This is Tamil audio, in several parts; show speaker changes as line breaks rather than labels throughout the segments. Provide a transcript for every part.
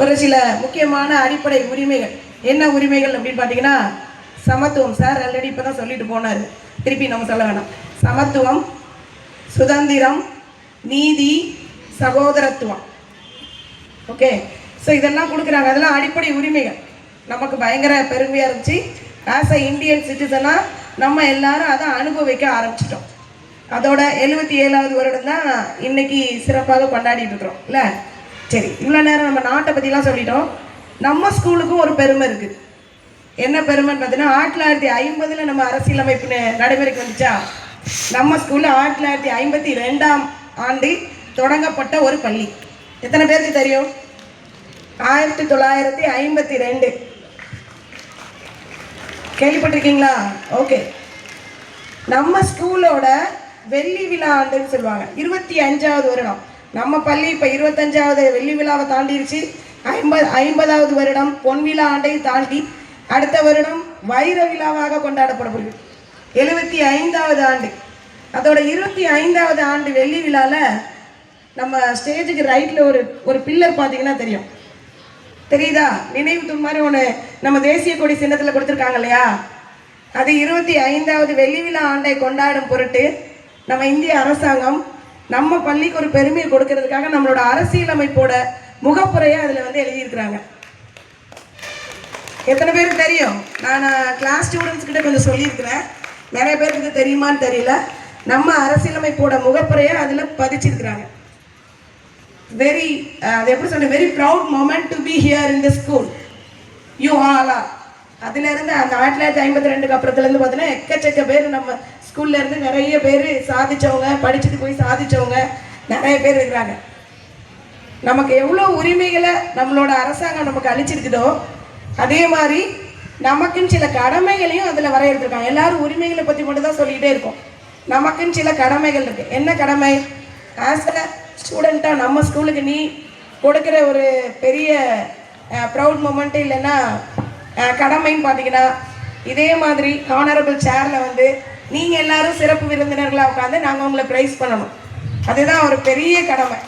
ஒரு சில முக்கியமான அடிப்படை உரிமைகள். என்ன உரிமைகள் அப்படின்னு பார்த்தீங்கன்னா சமத்துவம். சார் ஆல்ரெடி இப்போ தான் சொல்லிட்டு போனார். திருப்பி நம்ம சொல்ல வேணாம். சமத்துவம் சுதந்திரம் நீதி சகோதரத்துவம். ஓகே ஸோ இதெல்லாம் கொடுக்குறாங்க. அதெல்லாம் அடிப்படை உரிமைகள். நமக்கு பயங்கர பெருமையாக இருந்துச்சு. ஆஸ் அ இந்தியன் சிட்டிசனாக நம்ம எல்லாரும் அதை அனுபவிக்க ஆரம்பிச்சிட்டோம். அதோட எழுபத்தி ஏழாவது வருடம் தான் இன்னைக்கு சிறப்பாக கொண்டாடிட்டு இருக்கிறோம். இல்லை? சரி இவ்வளோ நேரம் நம்ம நாட்டை பற்றிலாம் சொல்லிட்டோம். நம்ம ஸ்கூலுக்கும் ஒரு பெருமை இருக்குது என்ன பெருமைன்னு பார்த்தீங்கன்னா ஆயிரத்தி தொள்ளாயிரத்தி ஐம்பதில் நம்ம அரசியலமைப்பு நடைமுறைக்கு வந்துச்சா? நம்ம ஸ்கூலில் ஆயிரத்தி தொள்ளாயிரத்தி ஐம்பத்தி ரெண்டாம் ஆண்டு தொடங்கப்பட்ட ஒரு பள்ளி. எத்தனை பேருக்கு தெரியும்? ஆயிரத்தி தொள்ளாயிரத்தி ஐம்பத்தி ரெண்டு. கேள்விப்பட்டிருக்கீங்களா? ஓகே. நம்ம ஸ்கூலோட வெள்ளி விழா ஆண்டுன்னு சொல்லுவாங்க. இருபத்தி அஞ்சாவது வருடம். நம்ம பள்ளி இப்போ இருபத்தஞ்சாவது வெள்ளி விழாவை தாண்டிருச்சு. ஐம்பது ஐம்பதாவது வருடம் பொன் விழா ஆண்டை தாண்டி அடுத்த வருடம் வைர விழாவாக கொண்டாடப்படப்படுது எழுபத்தி ஐந்தாவது ஆண்டு. அதோட இருபத்தி ஐந்தாவது ஆண்டு வெள்ளி விழாவில் நம்ம ஸ்டேஜுக்கு ரைட்டில் ஒரு ஒரு பில்லர் பார்த்தீங்கன்னா தெரியும். தெரியுதா? நினைவு தூண் மாதிரி ஒன்று நம்ம தேசிய கொடி சின்னத்தில் கொடுத்துருக்காங்க இல்லையா? அது இருபத்தி ஐந்தாவது வெள்ளி விழா ஆண்டை கொண்டாடும் பொருட்டு நம்ம இந்திய அரசாங்கம் நம்ம பள்ளிக்கு ஒரு பெருமையை கொடுக்கறதுக்காக நம்மளோட அரசியலமைப்போட முகப்புரையை அதில் வந்து எழுதியிருக்கிறாங்க. எத்தனை பேருக்கு தெரியும்? நான் கிளாஸ் ஸ்டூடெண்ட்ஸ் கிட்ட கொஞ்சம் சொல்லியிருக்கிறேன். நிறைய பேருக்கு தெரியுமான்னு தெரியல. நம்ம அரசியலமைப்போட முகப்புரையை அதில் பதிச்சிருக்கிறாங்க. வெரி அது எப்படி சொல்ல very proud moment to be here in the school you ஆலா அதுலேருந்து அந்த ஆயிரத்தி தொள்ளாயிரத்தி ஐம்பத்தி ரெண்டுக்கு அப்புறத்துலேருந்து பார்த்தீங்கன்னா எக்கச்சக்க பேர் நம்ம ஸ்கூல்ல இருந்து நிறைய பேர் சாதிச்சவங்க படிச்சுட்டு போய் சாதிச்சவங்க நிறைய பேர் இருக்கிறாங்க. நமக்கு எவ்வளோ உரிமைகளை நம்மளோட அரசாங்கம் நமக்கு அளிச்சிருக்குதோ அதே மாதிரி நமக்குன்னு சில கடமைகளையும் அதில் வரையறுத்துருக்காங்க. எல்லாரும் உரிமைகளை பற்றி மட்டும் தான் சொல்லிக்கிட்டே இருக்கோம். நமக்குன்னு சில கடமைகள் இருக்கு. என்ன கடமை? ஆஸ் அ ஸ்டூடெண்ட்டாக நம்ம ஸ்கூலுக்கு நீ கொடுக்குற ஒரு பெரிய ப்ரௌட் மூமெண்ட்டு இல்லைன்னா கடமைன்னு பார்த்தீங்கன்னா இதே மாதிரி ஹானரபிள் சேரில் வந்து நீங்கள் எல்லாரும் சிறப்பு விருந்தினர்களாக உட்காந்து நாங்கள் உங்களை ப்ரைஸ் பண்ணணும். அதுதான் ஒரு பெரிய கடமை.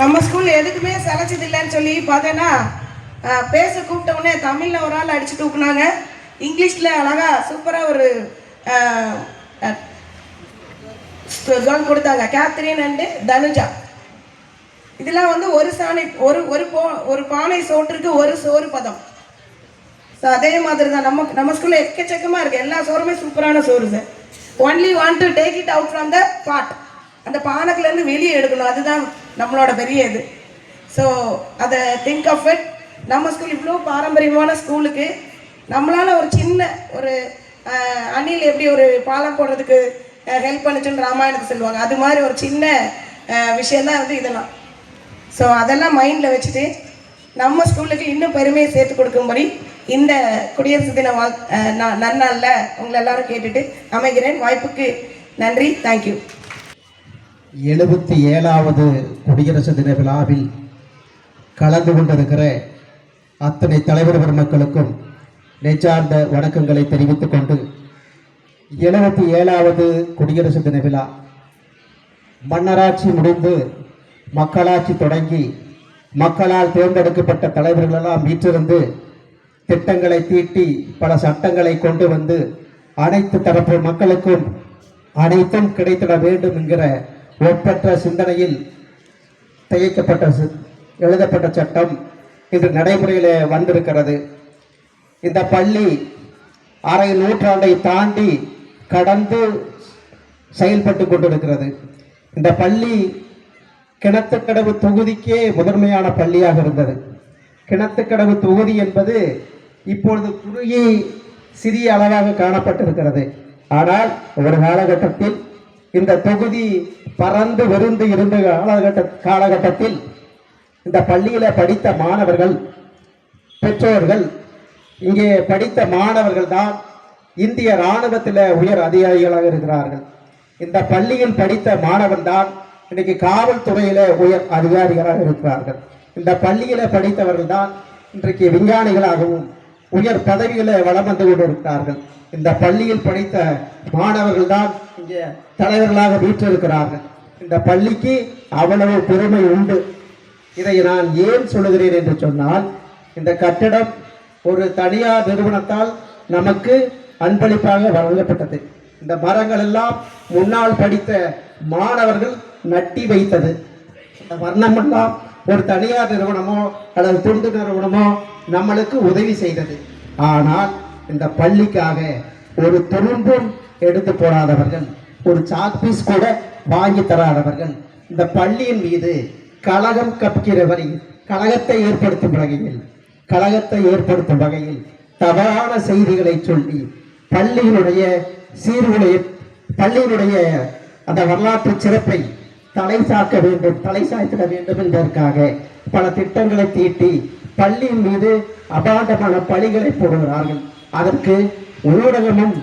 நம்ம ஸ்கூல் எதுக்குமே சலைச்சது இல்லைன்னு சொல்லி பார்த்தேன்னா பேச கூப்பிட்ட உடனே தமிழில் ஒரு ஆள் அடிச்சு தூக்குனாங்க இங்கிலீஷில் அழகா சூப்பராக ஒரு கேர்ள் கொடுத்தாங்க. Catherine and Tanuja. இதெல்லாம் வந்து ஒரு சாணை ஒரு ஒரு போ ஒரு பானை சோற்றுக்கு ஒரு சோறு பதம். ஸோ அதே மாதிரி தான் நம்ம நம்ம ஸ்கூலில் எக்கச்சக்கமாக இருக்குது எல்லா சோறுமே சூப்பரான சோறு sir only want to take it out from the pot அந்த பானைக்குலேருந்து வெளியே எடுக்கணும். அதுதான் நம்மளோட பெரிய இது. ஸோ அதை திங்க் ஆஃப் இட் நம்ம ஸ்கூல் இவ்வளோ பாரம்பரியமான ஸ்கூலுக்கு நம்மளால் ஒரு சின்ன ஒரு அணில் எப்படி ஒரு பாலம் போடுறதுக்கு ஹெல்ப் பண்ணுச்சுன்னு ராமாயணத்தை சொல்லுவாங்க. அது மாதிரி ஒரு சின்ன விஷயம் தான் வந்து இதெல்லாம். ஸோ அதெல்லாம் மைண்டில் வச்சுட்டு நம்ம ஸ்கூலுக்கு இன்னும் பெருமையை சேர்த்து கொடுக்கும்படி இந்த குடியரசு தின வா நன்னாளில் உங்களை எல்லாரும் கேட்டுட்டு அமைகிறேன். வாய்ப்புக்கு நன்றி. தேங்க்யூ
எழுபத்தி ஏழாவது குடியரசு தின விழாவில் கலந்து கொண்டிருக்கிற அத்தனை தலைவர் பெருமக்களுக்கும் நெச்சார்ந்த வணக்கங்களை தெரிவித்துக் கொண்டு எழுபத்தி ஏழாவது குடியரசு தின விழா மன்னராட்சி முடிந்து மக்களாட்சி தொடங்கி மக்களால் தேர்ந்தெடுக்கப்பட்ட தலைவர்களெல்லாம் வீற்றிருந்து திட்டங்களை தீட்டி பல சட்டங்களை கொண்டு வந்து அனைத்து தரப்பு மக்களுக்கும் அனைத்தும் கிடைத்திட வேண்டும் என்கிற ஒப்பற்ற சிந்தனையில் தயக்கப்பட்ட சி- எழுதப்பட்ட சட்டம் இன்று நடைமுறையில் வந்திருக்கிறது. இந்த பள்ளி அரை நூற்றாண்டை தாண்டி கடந்து செயல்பட்டு கொண்டிருக்கிறது. இந்த பள்ளி கிணத்துக்கடவு தொகுதிக்கே முதன்மையான பள்ளியாக இருந்தது. கிணத்துக்கடவு தொகுதி என்பது இப்பொழுது குறுகி சிறிய அளவாக காணப்பட்டிருக்கிறது. ஆனால் ஒரு காலகட்டத்தில் இந்த தொகுதி பறந்து விருந்து இருந்த காலகட்ட காலகட்டத்தில் இந்த பள்ளியில் படித்த மாணவர்கள் பெற்றோர்கள் இங்கே படித்த மாணவர்கள் தான் இந்திய இராணுவத்தில் உயர் அதிகாரிகளாக இருக்கிறார்கள். இந்த பள்ளியில் படித்த மாணவன் தான் இன்னைக்கு காவல்துறையில் உயர் அதிகாரிகளாக இருக்கிறார்கள். இந்த பள்ளியில் படித்தவர்கள் தான் இன்றைக்கு விஞ்ஞானிகளாகவும் உயர் பதவிகளை வளம் வந்து கொண்டிருக்கிறார்கள். இந்த பள்ளியில் படித்த மாணவர்கள் தான் இங்கே தலைவர்களாக வீற்றிருக்கிறார்கள். இந்த பள்ளிக்கு அவ்வளவு பெருமை உண்டு. இதை நான் ஏன் சொல்லுகிறேன் என்று சொன்னால் இந்த கட்டிடம் ஒரு தனியார் நிறுவனத்தால் நமக்கு அன்பளிப்பாக வழங்கப்பட்டது. இந்த மரங்கள் எல்லாம் முன்னால் படித்த மாணவர்கள் நட்டி வைத்தது. இந்த வர்ணமெல்லாம் ஒரு தனியார் நிறுவனமோ அல்லது துண்டு நிறுவனமோ நம்மளுக்கு உதவி செய்தது. ஆனால் இந்த பள்ளிக்காக ஒரு துரும்பும் எடுத்து போடாதவர்கள் ஒரு சாக்பீஸ் கூட வாங்கி தராதவர்கள் இந்த பள்ளியின் மீது கலகம் கற்கிற வரையில் கலகத்தை ஏற்படுத்தும் வகையில் கலகத்தை ஏற்படுத்தும் வகையில் தவறான செய்திகளை சொல்லி பள்ளியினுடைய சீர்குலை பள்ளியினுடைய அந்த வரலாற்று சிறப்பை தலை சாக்க வேண்டும் தலை சாய்த்திட வேண்டும் என்பதற்காக பல திட்டங்களை தீட்டி பள்ளியின் மீது அபாண்டமான பழிகளை போடுகிறார்கள். அதற்கு ஊடகமும்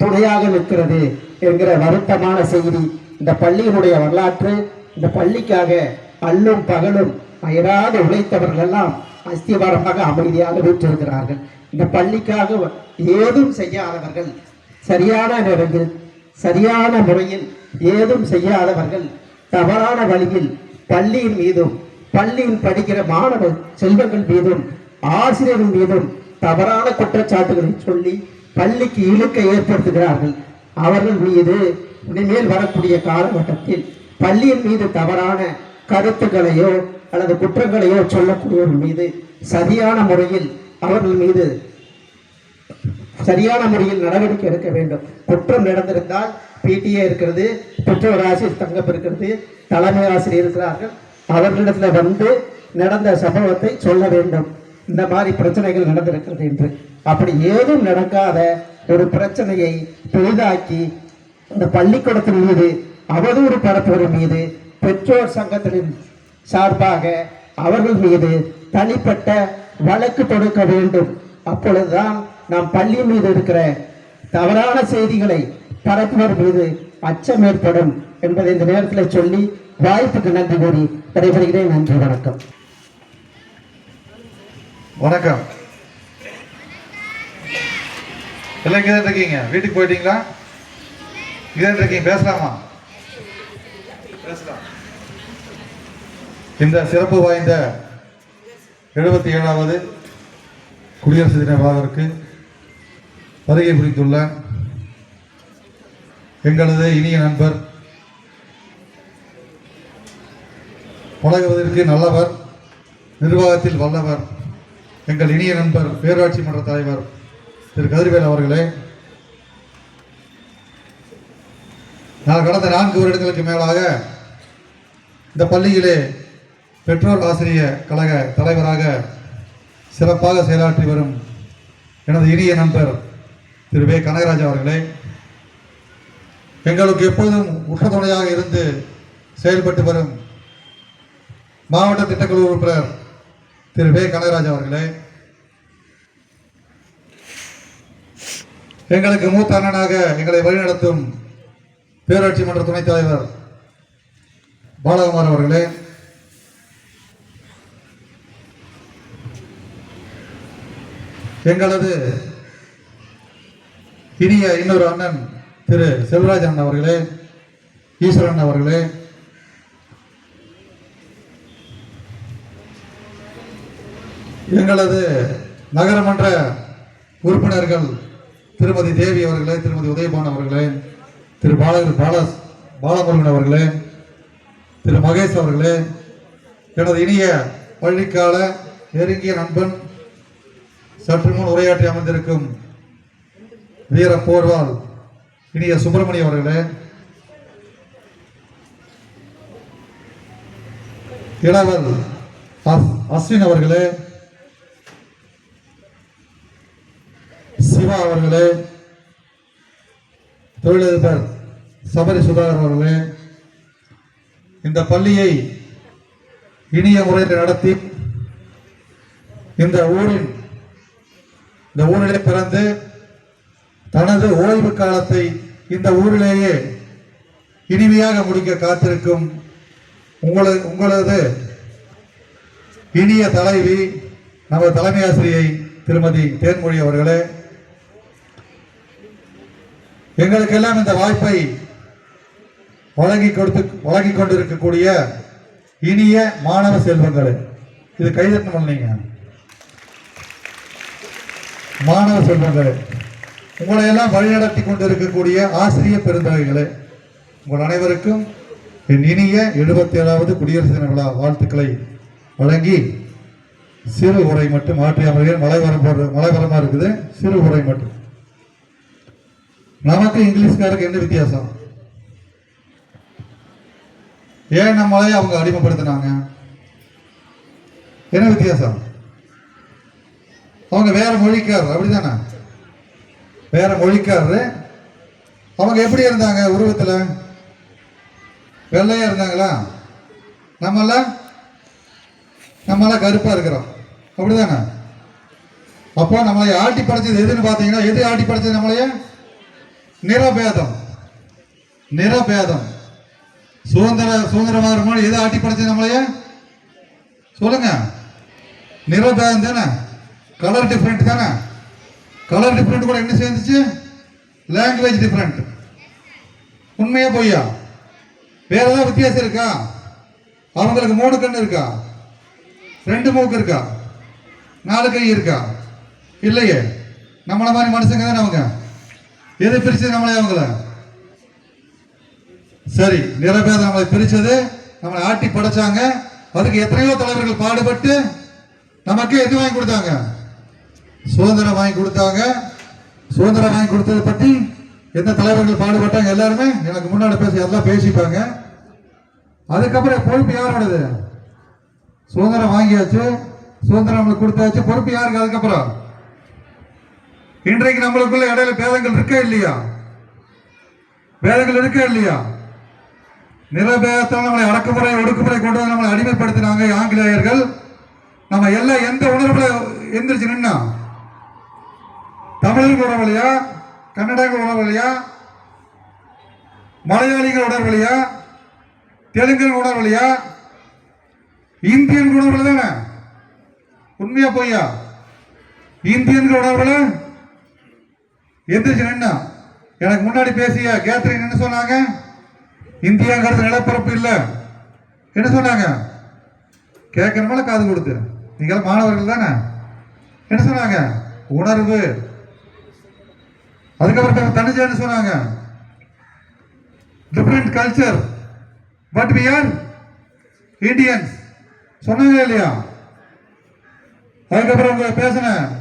துணையாக நிற்கிறது என்கிற வருத்தமான செய்தி. இந்த பள்ளியினுடைய வரலாற்று இந்த பள்ளிக்காக அல்லும் பகலும் அயராது உழைத்தவர்கள் எல்லாம் அஸ்திவாரமாக அமைதியாக வீற்றிருக்கிறார்கள். இந்த பள்ளிக்காக ஏதும் செய்யாதவர்கள் சரியான நேரத்தில் சரியான முறையில் ஏதும் செய்யாதவர்கள் தவறான வழியில் பள்ளியின் மீதும் பள்ளியில் படிக்கிற மாணவர் செல்வங்கள் மீதும் ஆசிரியர்கள் மீதும் தவறான குற்றச்சாட்டுகளை சொல்லி பள்ளிக்கு இழுக்க ஏற்படுத்துகிறார்கள். அவர்கள் மீது இனிமேல் வரக்கூடிய காலகட்டத்தில் பள்ளியின் மீது தவறான கருத்துக்களையோ அல்லது குற்றங்களையோ சொல்லக்கூடியவர்கள் மீது சரியான முறையில் அவர்கள் மீது சரியான முறையில் நடவடிக்கை எடுக்க வேண்டும். குற்றம் நடந்திருந்தால் பிடிஏ இருக்கிறது பெற்றோர் ஆசிரியர் தங்கம் இருக்கிறது தலைமை ஆசிரியர் இருக்கிறார்கள். அவர்களிடத்தில் வந்து நடந்த சம்பவத்தை சொல்ல வேண்டும். இந்த மாதிரி பிரச்சனைகள் நடந்திருக்கிறது என்று. அப்படி ஏதும் நடக்காத ஒரு பிரச்சனையை பெரிதாக்கி இந்த பள்ளிக்கூடத்தின் மீது அவதூறு பரப்புவதன் மீது பெற்றோர் சங்கத்தின் சார்பாக அவர்கள் மீது தனிப்பட்ட வழக்கு தொடுக்க வேண்டும். அப்பொழுதுதான் நாம் பள்ளி மீது இருக்கிற தவறான செய்திகளை பரப்புவர் மீது அச்சம் ஏற்படும். என்பதை இந்த நேரத்தில் சொல்லி வாய்ப்புக்கு நன்றி கூறி விடைபெறுகிறேன். நன்றி வணக்கம்.
வணக்கம். எல்லாம் இங்கே தான் இருக்கீங்க? வீட்டுக்கு போயிட்டீங்களா? இங்கே தான் இருக்கீங்க. பேசலாமா? பேசலாம். இந்த சிறப்பு வாய்ந்த எழுபத்தி ஏழாவது குடியரசு தின விழாவிற்கு வருகை புரிந்துள்ள எங்களது இனிய நண்பர் பழகுவதற்கு நல்லவர் நிர்வாகத்தில் வல்லவர் எங்கள் இனிய நண்பர் பேராட்சி மன்ற தலைவர் திரு கதிர்வேல் அவர்களே. நான் கடந்த நான்கு வருடங்களுக்கு மேலாக இந்த பள்ளியிலே பெற்றோர் ஆசிரிய கழக தலைவராக சிறப்பாக செயலாற்றி வரும் எனது இனிய நண்பர் திரு வே. கனகராஜ் அவர்களே. எங்களுக்கு எப்போதும் உற்றத்துணையாக இருந்து செயல்பட்டு வரும் மாவட்ட திட்டக்குழு உறுப்பினர் திரு வே. கனகராஜ் அவர்களே. எங்களுக்கு மூத்த அண்ணனாக எங்களை வழிநடத்தும் பேராட்சி மன்ற துணைத் தலைவர் பாலகுமார் அவர்களே. எங்களது இனிய இன்னொரு அண்ணன் திரு செல்வராஜன் அவர்களே ஈஸ்வரன் அவர்களே. எங்களது நகரமன்ற உறுப்பினர்கள் திருமதி தேவி அவர்களே திருமதி உதயபான் அவர்களே திரு பால பால பாலமுருகன் அவர்களே திரு மகேஷ் அவர்களே எனது இனிய பள்ளிக்கால நெருங்கிய நண்பன் சற்று முன் உரையாற்றி அமர்ந்திருக்கும் வீர போர்வால் இனிய சுப்பிரமணியம் அவர்களே இளவல் அஸ்- அஸ்வின் அவர்களே சிவா அவர்களே தொழிலதிபர் சபரி சுதாகர் அவர்களே இந்த பள்ளியை இனிய முறையில் நடத்தி இந்த ஊரின் இந்த ஊரிலே பிறந்து தனது ஓய்வு காலத்தை இந்த ஊரிலேயே இனிமையாக முடிக்க காத்திருக்கும் உங்களது உங்களது இனிய தலைவி நமது தலைமை ஆசிரியை திருமதி தேன்மொழி அவர்களே எங்களுக்கெல்லாம் இந்த வாய்ப்பை வழங்கி கொடுத்து வழங்கி கொண்டிருக்கக்கூடிய இனிய மாணவ செல்வங்களே இது கைதட்டணும் இல்லைங்க மாணவ செல்வங்களே உங்களை எல்லாம் வழிநடத்தி கொண்டிருக்கக்கூடிய ஆசிரிய பெருந்தகைகளே உங்கள் அனைவருக்கும் என் இனிய எழுபத்தி ஏழாவது குடியரசு தின விழா வாழ்த்துக்களை வழங்கி சிறு உரை மட்டும் மாற்றி அமர்கிறேன் மழை வரம் போடுற மழை வரமாக இருக்குது? சிறு உரை மட்டும். நமக்கு இங்கிலீஷ்காருக்கு என்ன வித்தியாசம்? ஏன் நம்மளே அவங்க அடிமைப்படுத்தினாங்க? என்ன வித்தியாசம்? அவங்க வேற மொழிக்காரர் அப்படிதானே வேற மொழிக்காரரு. அவங்க எப்படி இருந்தாங்க உருவத்தில்? வெள்ளையா இருந்தாங்களா? நம்மள நம்மெல்லாம் கருப்பா இருக்கிறோம். அப்படிதானே அப்போ நம்மளை ஆட்டி படைச்சது எதுன்னு பார்த்தீங்கன்னா எது ஆட்டி படைச்சது நம்மளைய? நிறபேதம் நிறபேதம் சுதந்திர சுதந்திரமாக இருக்கும்போது எது ஆட்டி படைச்சது நம்மளையே? சொல்லுங்க. நிறபேதம் தானே? கலர் டிஃப்ரெண்ட் தானே? கலர் டிஃப்ரெண்ட் கூட என்ன சேர்ந்துச்சு? லாங்குவேஜ் டிஃப்ரெண்ட் உண்மையா பொய்யா? வேற ஏதாவது வித்தியாசம் இருக்கா? அவங்களுக்கு மூணு கண்ணு இருக்கா? ரெண்டு மூக்கு இருக்கா? நாலு கை இருக்கா? இல்லையே. நம்மளை மாதிரி மனுஷங்க தானே அவங்க? எது பிரிச்சது நம்மளே அவங்கள? சரி நிறபேதம் நம்மளை பிரிச்சது நம்மளை ஆட்டி படைச்சாங்க. அதுக்கு எத்தனையோ தலைவர்கள் பாடுபட்டு நமக்கு எது வாங்கி கொடுத்தாங்க? சுதந்திரம் வாங்கி கொடுத்தாங்க. சுதந்திரம் வாங்கி கொடுத்ததை பற்றி எந்த தலைவர்கள் பாடுபட்டாங்க எல்லாருமே எனக்கு முன்னாடி பேசி எல்லாம் பேசிப்பாங்க. அதுக்கப்புறம் பொறுப்பு யாரோடது சுதந்திரம் வாங்கியாச்சு. சுதந்திரம் நம்மளுக்கு கொடுத்தாச்சு. பொறுப்பு யாருக்கு? அதுக்கப்புறம் இன்றைக்கு நம்மளுக்குள்ள இடையில பேதங்கள் இருக்கா இல்லையா? பேதங்கள் இருக்கா இல்லையா? நிலபேதத்தால் நம்மளை அடக்குமுறை ஒடுக்குமுறை கொண்டு வந்து நம்மளை அடிமைப்படுத்தினாங்க ஆங்கிலேயர்கள். நம்ம எல்லாம் எந்த உணர்வுல எந்திரிச்சு நின்னா? தமிழர்கள் உணர்வலையா கன்னடங்கள் உணர்வலையா மலையாளிகள் உணர்வலையா தெலுங்கர் உணர்வலையா இந்தியன் உணர்வுல தானே? உண்மையா பொய்யா? இந்தியன் உணர்வுல? எந்திரிச்சு நின்னா. எனக்கு முன்னாடி பேசிய கேத்ரின் என்ன சொன்னாங்க? இந்தியாங்கிறது நிலப்பரப்பு இல்லை. என்ன சொன்னாங்க? கேட்கறவங்கள காது கொடுத்து? நீங்கள் மாணவர்கள் தானே? என்ன சொன்னாங்க? உணர்வு. அதுக்கப்புறம் தனிச்சா என்ன சொன்னாங்க? Different culture but we are Indians சொன்னாங்க இல்லையா? அதுக்கப்புறம் உங்க பேசினேன்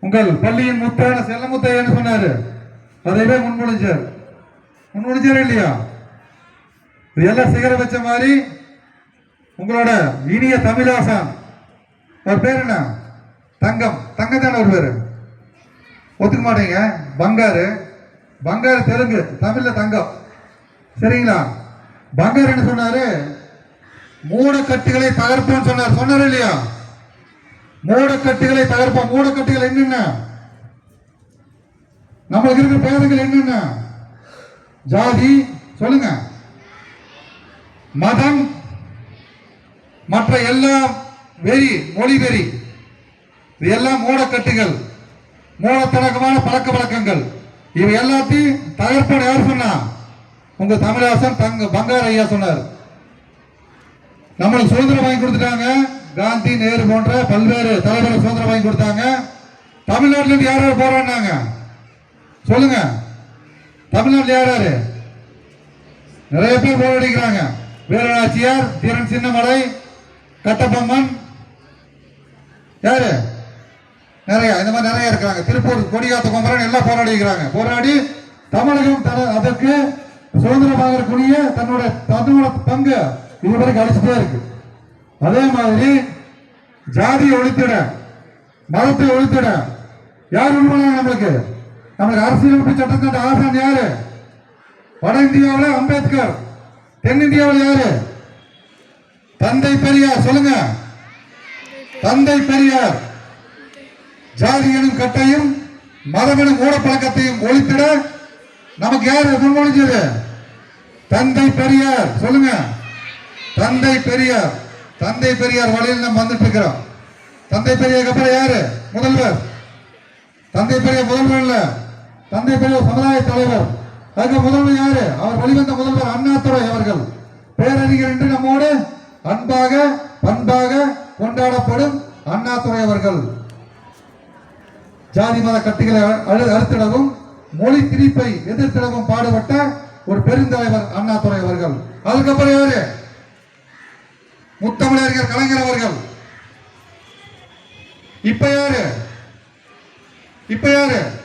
உங்கள் பள்ளியின் முத்தான செல்லமுத்தையன்னு சொன்னாரு. அதைவே முன்மொழிஞ்சார். முன்மொழிஞ்சாரா இல்லையா? இது எல்லாம் சிகரம் வச்ச மாதிரி உங்களோட இனிய தமிழாசான். அவர் பேர் என்ன? தங்கம். தங்கம் தானே ஒரு பேர்? ஒத்துக்க மாட்டீங்க. பங்காரு. பங்காரு தெலுங்கு. தமிழில் தங்கம். சரிங்களா? பங்காரு என்ன சொன்னாரு? மூடக்கட்டுகளை தகர்ப்போம் சொன்னார். சொன்னார் இல்லையா? மூடக்கட்டுகளை தகர்ப்போம். மூடக்கட்டுகள் என்னென்ன? நம்மளுக்கு இருக்கிற பேதங்கள் என்னென்ன? ஜாதி சொல்லுங்க. மதம் மற்ற எல்லா வெறி மொழி வெறி இது எல்லாம் மூடக்கட்டுகள். மூடத்தடக்கமான பழக்க வழக்கங்கள். இவை எல்லாத்தையும் தகர்ப்போம். யார் சொன்னா? உங்க தமிழாசன் தங்க பங்கார ஐயா சொன்னார். நம்மளுக்கு சுதந்திரம் வாங்கி கொடுத்துட்டாங்க. காந்தி நேரு போன்ற பல்வேறு தலைவர்கள் சுதந்திரம் வாங்கி கொடுத்தாங்க. தமிழ்நாட்டுல இருந்து யார் யார் போராடினாங்க? சொல்லுங்க. தமிழ்நாட்டுல யார் யாரு? நிறைய பேர் போராடிக்கிறாங்க. வீரநாச்சியார் தீரன் சின்னமலை கட்டபொம்மன். யாரு? நிறைய இந்த மாதிரி நிறைய இருக்காங்க திருப்பூர் கொடிகாத்த குமரன் எல்லாம் போராடிக்கிறாங்க. போராடி தமிழகம் தன- அதற்கு சுதந்திரமாக தன்னோட தன்னோட பங்கு இதுவரைக்கும் அழிச்சுட்டே இருக்கு. அதே மாதிரி ஜாதியை ஒழித்திட மதத்தை ஒழித்திட. யார் உண்மையான நம்மளுக்கு? நம்மளுக்கு அரசியலமைப்பு சட்டத்தின் ஆசான் யாரு? வட இந்தியாவில் அம்பேத்கர் தென்னிந்தியாவில் யாரு? தந்தை பெரியார் சொல்லுங்க. தந்தை பெரியார். ஜாதி எனும் கட்டையும் மதம் எனும் மூடப்பழக்கத்தையும் ஒழித்திட நமக்கு யார் முன்மொழிஞ்சது? தந்தை பெரியார் சொல்லுங்க. தந்தை பெரியார். தந்தை பெரியார் வழியில் நம்ம வந்துட்டு இருக்கிறோம் தந்தை பெரியாருக்கு அப்புறம் யாரு? முதல்வர். தந்தை பெரியார் முதல்வர் இல்ல. தந்தை பெரியார் சமுதாய தலைவர். அதுக்கு முதல்வர் யாரு? அவர் வழிவந்த முதல்வர் அண்ணாதுரை அவர்கள். பேரறிஞர் என்று நம்மோடு அன்பாக பண்பாக கொண்டாடப்படும் அண்ணாதுரை அவர்கள். ஜாதி மத கட்டிகளை அழுத்திடவும் அறுத்திடவும் மொழி திணிப்பை எதிர்த்திடவும் பாடுபட்ட ஒரு பெருந்தலைவர் அண்ணாதுரை அவர்கள். அதுக்கப்புறம் யாரு? முத்தமிழறிஞர் கலைஞர் அவர்கள். இப்ப யாரு? இப்ப யாரு?